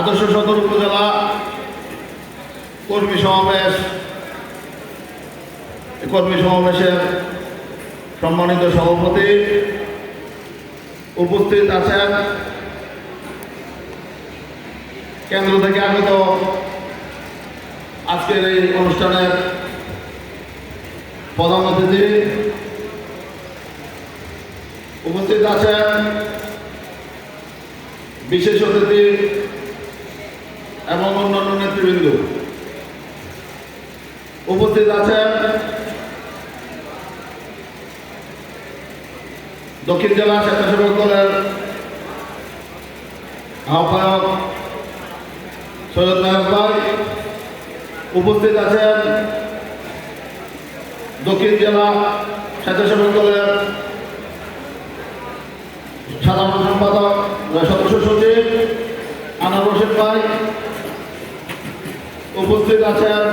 আদর্শ সদর উপজেলা কর্মী সমাবেশ। কর্মী সমাবেশের সম্মানিত সভাপতি উপস্থিত আছেন। কেন্দ্র থেকে আগত আজকের এই অনুষ্ঠানের প্রধান অতিথি উপস্থিত আছেন। বিশেষ অতিথি এবং অন্যান্য নেতৃবৃন্দ। উপস্থিত আছেন দক্ষিণ জেলা স্বেচ্ছাসেবক দলের আহ্বায়ক সৈয়দ নায়ক ভাই। উপস্থিত আছেন দক্ষিণ জেলা স্বেচ্ছাসেবক দলের সাধারণ সম্পাদক সদস্য সচিব আনার রশিদ ভাই। উপস্থিত আছেন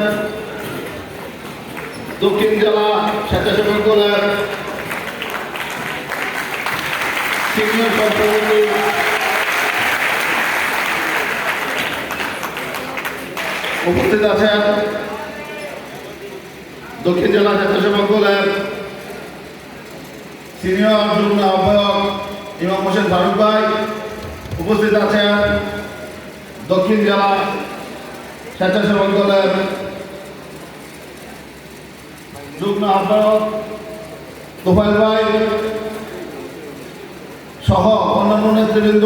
দক্ষিণ জেলা স্বেচ্ছাসেবক দলের উপস্থিত আছেন দক্ষিণ জেলা স্বেচ্ছাসেবক দলের সিনিয়র যুগ্ম আহ্বায়ক ইমাম হোসেন ফারুক ভাই। উপস্থিত আছেন দক্ষিণ জেলা স্বেচ্ছাসেবক দলের যুগ্ম আহ্বায়ক তোফাইল ভাই সহ অন্যান্য নেতৃবৃন্দ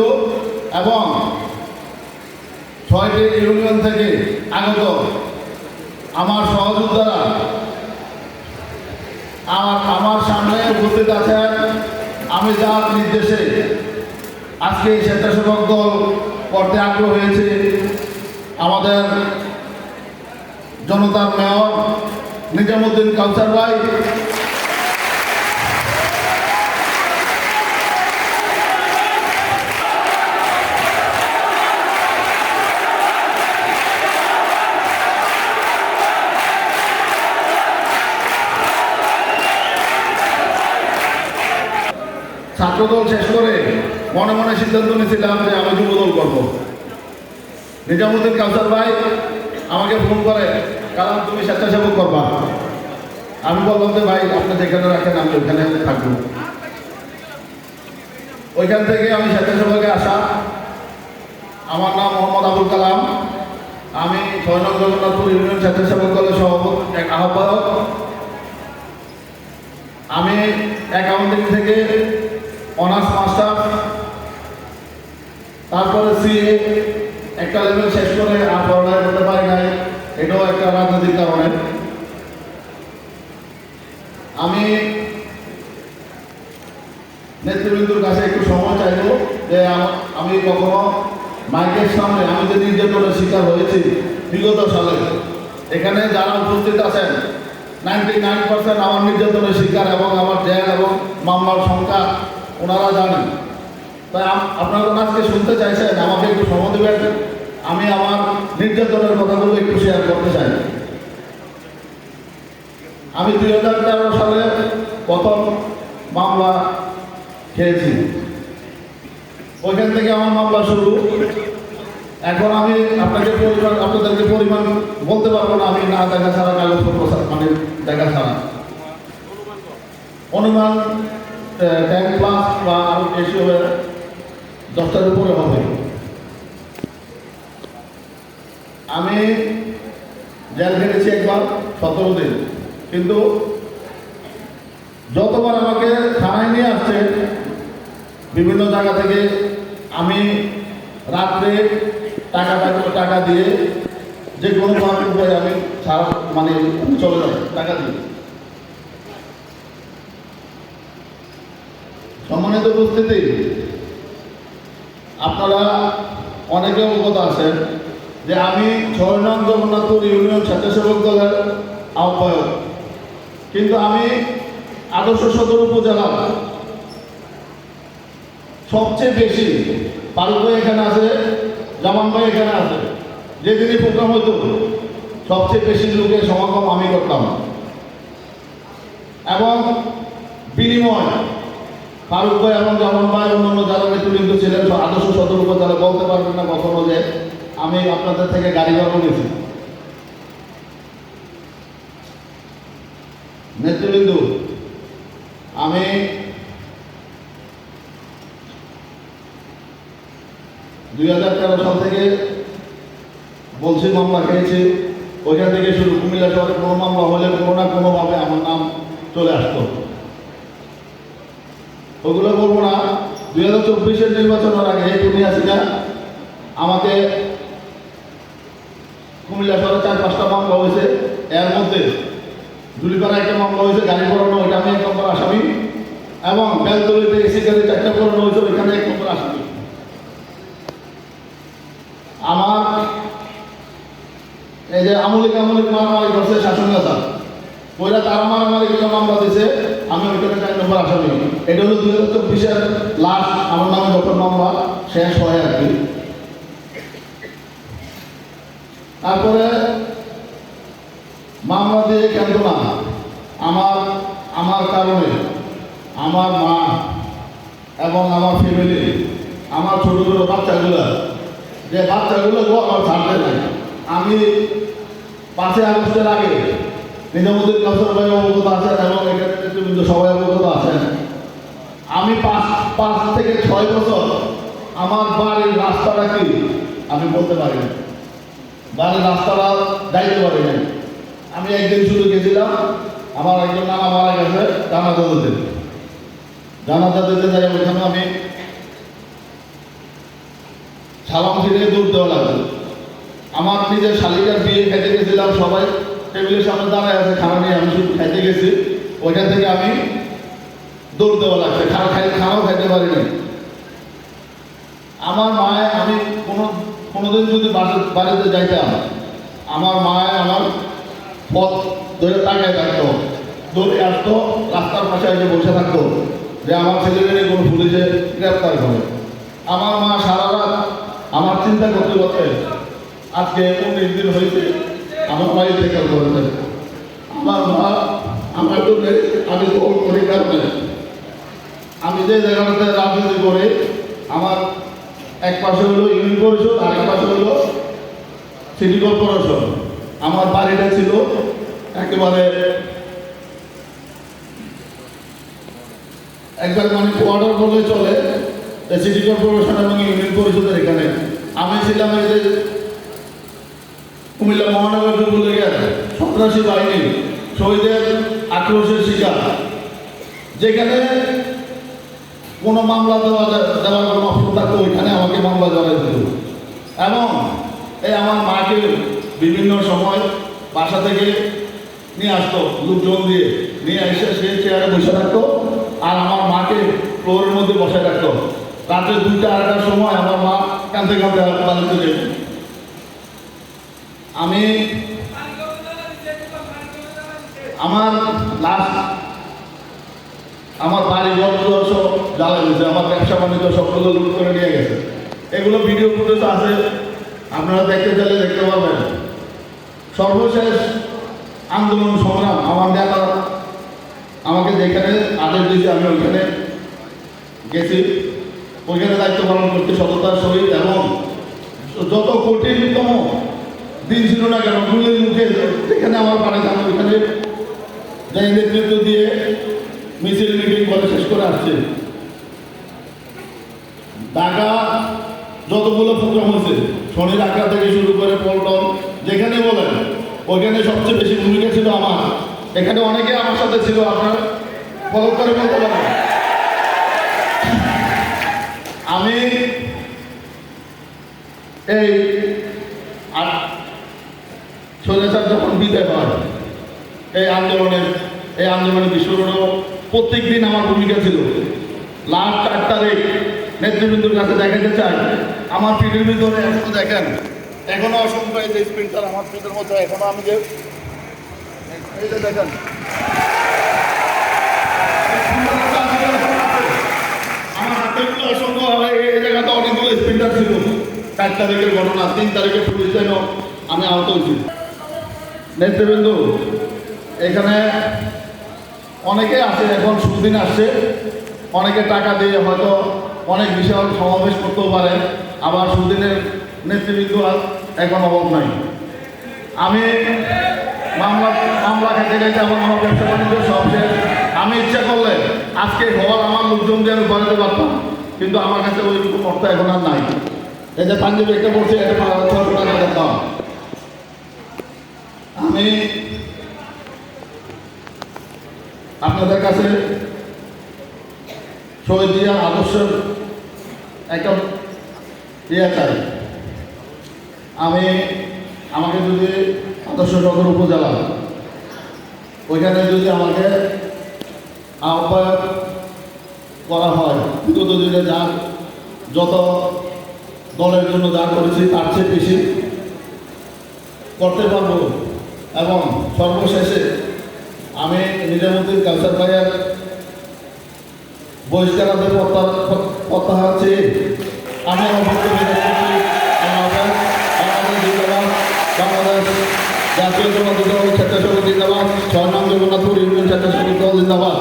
এবং ছয়টি ইউনিয়ন থেকে আগত আমার সহযোদ্ধারা আমার আমার সামনে উপস্থিত আছেন আমি যার নির্দেশে। আজকে স্বেচ্ছাসেবক দল করতে আগ্রহ হয়েছে। আমাদের জনতার মেয়র নিজামুদ্দিন কাউসার ভাই। ছাত্রদল শেষ করে মনে মনে সিদ্ধান্ত নিয়েছিলাম যে আমি যুবদল করব। নিজামুদ্দিন কাউসার ভাই আমাকে ফোন করে কারণ তুমি স্বেচ্ছাসেবক করবা। আমি বললাম যে, ভাই আপনি যেখানে রাখেন, আমি ওইখানে থাকব। ওইখান থেকে আমি স্বেচ্ছাসেবকে আসা। আমার নাম মোহাম্মদ আবুল কালাম। আমি ছয় নং জগন্নাথপুর ইউনিয়ন স্বেচ্ছাসেবক দলের সভাপতি, এক আহ্বায়ক। আমি অ্যাকাউন্টিং থেকে অনার্স মাস্টার তারপরে সিএ লেভেল শেষ করে আর পড়ালেখা করতে পারি নাই, এটাও একটা রাজনৈতিক কারণে। আমি নেতৃবৃন্দুর কাছে একটু সময় চাইব যে আমি কখনো মাইকের সামনে, আমি যে নির্যাতনের শিকার হয়েছি বিগত সালে, এখানে যারা উপস্থিত আছেন নাইনটি নাইন পার্সেন্ট আমার নির্যাতনের শিকার এবং আমার জেল এবং মামলার সংখ্যা ওনারা জানেন। তাই আপনারা আজকে শুনতে চাইছেন, আমাকে একটু সময় দেবেন? আমি আমার নির্যাতনের কথাগুলো একটু শেয়ার করতে চাই। আমি দুই হাজার তেরো সালে প্রথম মামলা খেয়েছি। ওইখান থেকে আমার মামলা শুরু। এখন আমি আপনাকে পরিমাণ আপনাদেরকে পরিমাণ বলতে পারব না, আমি না দেখা ছাড়া কাগজপত্র মানে দেখা ছাড়া। অনুমান টেন প্লাস বা আরও বেশি হবে দশটার উপরে হবে আমি জেল খেটেছি একবার, সতেরো দিন। কিন্তু যতবার আমাকে থানায় নিয়ে আসছে, বিভিন্ন জায়গা থেকে আমি রাত্রে টাকা টাকা দিয়ে যে কোনো ভাবে উপায়ে আমি মানে চলে যাই, টাকা দিয়ে। সম্মানিত উপস্থিতি, আপনারা অনেকে অবগত আছেন। যে আমি ছয় নং জগন্নাথপুর ইউনিয়ন স্বেচ্ছাসেবক দলের আহ্বায়ক। কিন্তু আমি আদর্শ সদর উপজেলার সবচেয়ে বেশি ভাই এখানে আছে, জামান ভাই এখানে আছে। যেদিনই প্রোগ্রাম হতো সবচেয়ে বেশি লোকের সমাগম আমি করতাম। এবং বিনিময় ফারুক ভাই এবং জামান ভাই অন্যান্য যারা নেতৃবৃন্দ ছিলেন, আদর্শ সদর উপজেলা বলতে পারবেন না কখনো যে আমি আপনাদের থেকে গাড়ি ভাড়া নিয়েছি। নেতৃবৃন্দু, আমি দুই হাজার তেরো সাল থেকে বলছি মামলা খেয়েছি। ওইখান থেকে শুরু কুমিল্লা শহরে কোনো মামলা হলে কোনো না কোনোভাবে আমার নাম চলে আসতো। ওগুলো বলব না। দুই হাজার চব্বিশের নির্বাচনের আগে তুমি হাসিনা আমাকে কুমিল্লা শহরে চার, পাঁচটা মামলা হয়েছে। এর মধ্যে দুলিপাড়া একটা মামলা হয়েছে, গাড়ি পড়ানো, ওইটা আমি এক নম্বর আসামি। এবং বেলতলিতে এসি গাড়ি চারটা পড়ানো হয়েছে, ওইখানে এক নম্বর আসামি। আমার এই যে আমলিক আমলিক মারামারি করছে শাসন নেতা ওইরা তারা মারামারি করে মামলা দিছে, আমি ওইখানে চার নম্বর আসামি। এটা হলো দুই হাজার চব্বিশের লাস্ট আমার নামে যখন মামলা শেষ হয় আর কি। তারপরে মামলা দিয়ে কেন না আমার আমার কারণে, আমার মা এবং আমার ফ্যামিলি আমার ছোট ছোটো বাচ্চাগুলো, যে বাচ্চাগুলো গো আমার ছাড়তে নাই। আমি পাঁচই আগস্টের আগে নিজামুদ্দিন কাউসার ভাই অবগত আছেন এবং কিন্তু সবাই অবগত আছেন। আমি পাঁচ পাঁচ থেকে ছয় বছর আমার বাড়ির রাস্তাটা কি আমি বলতে পারি না। বাড়ির রাস্তাটা যাইতে পারি না। আমি একদিন শুধু গেছিলাম, আমার একজন নানা মারা গেছে জানাজা দিতে জানাজা দিতে যাই ওইখানে আমি সালাম ফিরে দূর দেওয়া লাগবে আমার নিজের শালিকার বিয়ে খেতে গেছিলাম সবাই, টেবিলের সামনে দাঁড়ায় আছে, খানা নিয়ে আমি শুধু খাইতে গেছি। ওইখান থেকে আমি দৌড় দেওয়া লাগছে, খানা খাই খানাও খাইতে পারিনি। আমার মায় আমি কোনো কোনোদিন যদি বাড়িতে যাইতাম, আমার মায় আমার পথ ধরে তাকায় থাকতো। দৌড়ে আসতো, রাস্তার পাশে এসে বসে থাকতো যে আমার ছেলেদের কোনো পুলিশে গ্রেপ্তার করে আমার মা সারা রাত আমার চিন্তা করতে করতে, আজকে উনিশ দিন হয়েছে, আমার বাড়ি থেকে করেছে আমার মা আমার জন্য আমি দৌড় করি। কারণে আমি যে জায়গাটাতে রাজনীতি করে, আমার এক পাশে হলো ইউনিয়ন পরিষদ আর এক পাশে হলো সিটি কর্পোরেশন আমার বাড়িটা ছিল একেবারে একবার মানে কোয়ার্টার বলে চলে সিটি কর্পোরেশন এবং ইউনিয়ন পরিষদের এখানে। আমি ছিলাম এই যে কুমিল্লা মহানগর যুবলীগের সন্ত্রাসী বাহিনী, শহীদের আক্রোশের শিকার। যেখানে কোনো মামলা দেওয়া দেওয়ার কোনো অপশন থাকতো ওইখানে আমাকে মামলা জড়াই দিত এবং এই আমার মাকে বিভিন্ন সময় বাসা থেকে নিয়ে আসতো লোকজন দিয়ে। নিয়ে এসে সে চেয়ারে বসে থাকতো আর আমার মাকে ফ্লোরের মধ্যে বসে রাখতো। রাত্রে দুইটা, আড়াইটার সময় আমার মা কাঁদতে কাঁদতে বাড়িতে যেত। আমি আমার লাস্ট আমার বাড়ি সব জ্বালা গেছে আমার ব্যবসা বাণিজ্য সবগুলো লুট করে নিয়ে গেছে। এগুলো ভিডিও ফুটেজ আছে, আপনারা দেখতে চাইলে দেখতে পারবেন। সর্বশেষ আন্দোলন সংগ্রাম, আমার নেতা আমাকে যেখানে আদেশ দিয়েছে, আমি ওইখানে গেছি। ওইখানে দায়িত্ব পালন করতে সততার সহিত এবং যত কঠিনতম দিন ছিল না কেন, গুলির মুখে যেখানে আমার পাড়ে আমি ওইখানে নেতৃত্ব দিয়ে মিছিল মিটিং করে শেষ করে আসছে। হয়েছে শনি আঁকা থেকে শুরু করে পল্টন, যেখানে বলেন, ওইখানে সবচেয়ে বেশি ভূমিকা ছিল আমার। এখানে অনেকে আমার সাথে ছিল, আপনার ফলো করে বলতে পারেন। আমি এই আর যখন বিদায় হয়, এই আন্দোলনের, এই আন্দোলনে বিশ্বরোডও প্রত্যেক দিন আমার ভূমিকা ছিল। লাস্ট আট তারিখ নেতৃবৃন্দুর কাছে দেখাতে চাই। আমার পিঠের ভিতরে এখনও দেখেন এখনও অসংখ্য এই যে স্প্রিন্টার আমার পিঠের মধ্যে এখনও আমি যে এই যে দেখেন। আমার হাতেগুলো অসংখ্য এই জায়গাতে অনেকগুলো স্প্রিন্টার ছিল। চার তারিখের ঘটনা তিন তারিখে পুলিশ যেন আমি আহত হয়েছি। নেতৃবৃন্দ এখানে অনেকে আছে এখন সুদিন আসছে। অনেকে টাকা দিয়ে হয়তো অনেক বিশাল সমাবেশ করতেও পারে, আবার সুদিনের নেতৃবৃন্দ এখন অভাব নাই। আমি মামলা মামলা খেতে গেছে এবং আমার ব্যবসা বাণিজ্য সব শেষ। আমি ইচ্ছা করলে আজকে ঘর আমার লোকজন দিয়ে আমি বানাতে পারতাম, কিন্তু আমার কাছে ওইটুকু অর্থ এখন আর নাই। যে পাঞ্জাবি একটা পড়ছে, এটা দাম। আমি আপনাদের কাছে শহীদ জিয়ার আদর্শের একটা ইয়ে আমি আমাকে যদি আদর্শ নগর উপজেলা, ওইখানে যদি আমাকে আহ্বায়ক করা হয়, বিগত দিনে যা যত দলের জন্য যা করেছি তার চেয়ে বেশি করতে পারব এবং সর্বশেষে আমি নিজামুদ্দিন কালচার ভাইয়ের বহিষ্কারাদের প্রত্যাহার চেয়ে আমি বাংলাদেশ জাতীয় জনতা দল, স্বেচ্ছাসেবক জিন্দাবাদ। ছয় নাম জগন্নাথপুর ইউনিয়ন স্বেচ্ছাসেবক দল, জিন্দাবাদ।